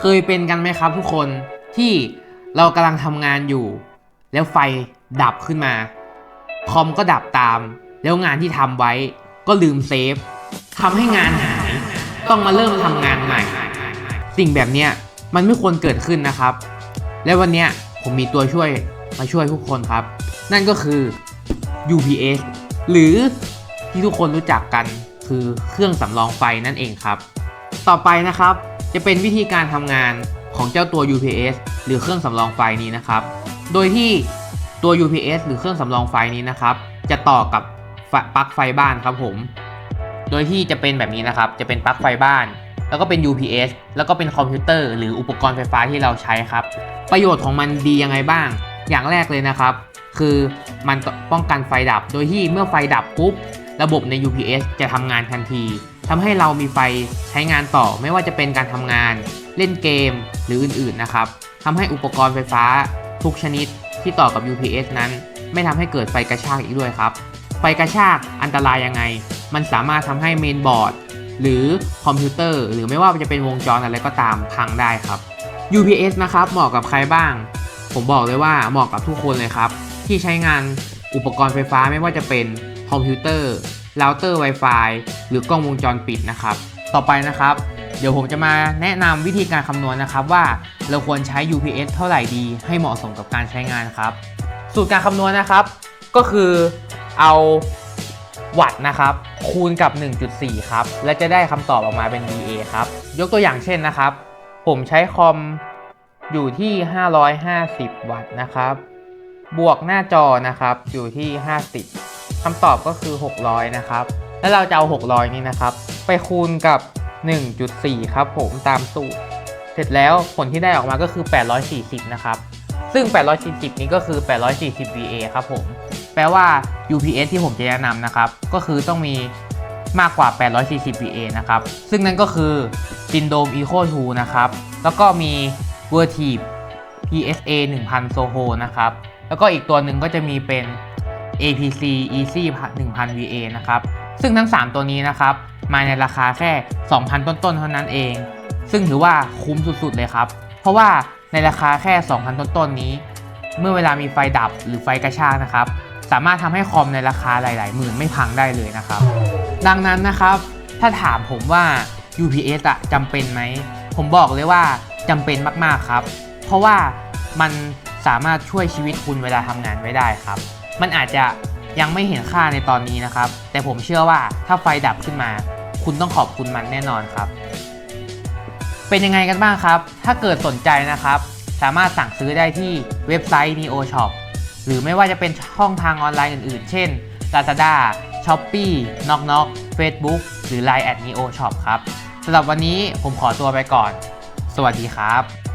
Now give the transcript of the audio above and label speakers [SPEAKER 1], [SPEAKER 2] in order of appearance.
[SPEAKER 1] เคยเป็นกันไหมครับทุกคนที่เรากำลังทำงานอยู่ แล้วไฟดับขึ้นมา คอมก็ดับตาม แล้วงานที่ทำไว้ก็ลืมเซฟทำให้งานหาย ต้องมาเริ่มทำงานใหม่ สิ่งแบบนี้มันไม่ควรเกิดขึ้นนะครับ และวันนี้ผมมีตัวช่วยมาช่วยทุกคนครับ นั่นก็คือ UPS หรือที่ทุกคนรู้จักกันคือเครื่องสำรองไฟนั่นเองครับ ต่อไปนะครับ จะเป็นวิธีการทำงานของเจ้าตัว UPS หรือเครื่องสำรองไฟนี้นะครับ โดยที่ตัว UPS หรือเครื่องสำรองไฟนี้นะครับ จะต่อกับปลั๊กไฟบ้านครับผม โดยที่จะเป็นแบบนี้นะครับ จะเป็นปลั๊กไฟบ้าน แล้วก็เป็น UPS แล้วก็เป็นคอมพิวเตอร์หรืออุปกรณ์ไฟฟ้าที่เราใช้ครับ ประโยชน์ของมันดียังไงบ้าง อย่างแรกเลยนะครับ คือมันป้องกันไฟดับ โดยที่เมื่อไฟดับปุ๊บ ระบบใน UPS จะทำงานทันที ทำให้เรามีไฟใช้งานต่อไม่ว่าจะเป็นการทำงาน เล่นเกมหรืออื่นๆนะครับทำให้อุปกรณ์ไฟฟ้า ทุกชนิดที่ต่อกับ UPS นั้น ไม่ทำให้เกิดไฟกระชากอีกด้วยครับ ไฟกระชากอันตรายยังไง มันสามารถทำให้เมนบอร์ดหรือคอมพิวเตอร์ หรือไม่ว่าจะเป็นวงจรอะไรก็ตามพังได้ครับ UPS นะครับเหมาะกับใครบ้าง ผมบอกเลยว่าเหมาะกับทุกคนเลยครับ ที่ใช้งานอุปกรณ์ไฟฟ้าไม่ว่าจะเป็นคอมพิวเตอร์ เราเตอร์ Wi-Fi หรือกล้องวงจรปิดนะครับ ต่อไปนะครับ เดี๋ยวผมจะมาแนะนำวิธีการคำนวณนะครับว่าเราควรใช้ UPS เท่าไหร่ดี ให้เหมาะสมกับการใช้งานครับ สูตรการคำนวณนะครับ ก็คือเอาวัตต์นะครับ คูณกับ 1.4 ครับ และจะได้คำตอบออกมาเป็น VA ครับ ยกตัวอย่างเช่นนะครับ ผมใช้คอมอยู่ที่ 550 วัตต์นะครับ บวกหน้าจอนะครับอยู่ที่ 50 คำตอบก็คือ 600 นะครับ แล้วเราจะเอา 600 นี้นะครับ ไปคูณกับ 1.4 ครับผมตามสูตร เสร็จแล้วผลที่ได้ออกมาก็คือ 840 นะครับ ซึ่ง 840 นี้ก็คือ 840 VA ครับผม แปลว่า UPS ที่ผมจะแนะนำนะครับ ก็คือต้องมีมากกว่า 840 VA นะครับ ซึ่งนั่นก็คือ Syndrome Eco 2 นะครับ แล้วก็มี Vertiv PSA 1000 Soho นะครับ แล้วก็อีกตัวหนึ่งก็จะมีเป็น APC Easy 1000 VA นะครับ ซึ่งทั้ง 3 ตัวนี้นะครับ มาในราคาแค่ 2,000 ต้นๆ เท่านั้นเอง ซึ่งถือว่าคุ้มสุดๆ เลยครับ เพราะว่าในราคาแค่ 2,000 ต้นๆ นี้ เมื่อเวลามีไฟดับหรือไฟกระชากนะครับ สามารถทำให้คอมในราคาหลาย ๆ หมื่นไม่พังได้เลยนะครับ ดังนั้นนะครับ ถ้าถามผมว่า UPS อะจำเป็นไหม ผมบอกเลยว่าจำเป็นมากๆ ครับ เพราะว่ามันสามารถช่วยชีวิตคุณเวลาทำงานไว้ได้ครับ มันอาจจะยังไม่เห็นค่าในตอนนี้นะครับ แต่ผมเชื่อว่าถ้าไฟดับขึ้นมา คุณต้องขอบคุณมันแน่นอนครับ เป็นยังไงกันบ้างครับ ถ้าเกิดสนใจนะครับ สามารถสั่งซื้อได้ที่เว็บไซต์ Neo Shop หรือไม่ว่าจะเป็นช่องทางออนไลน์อื่นๆ เช่น Lazada, Shopee, Knock Knock, Facebook หรือ Line at Neo Shop ครับสำหรับวันนี้ผมขอตัวไปก่อน สวัสดีครับ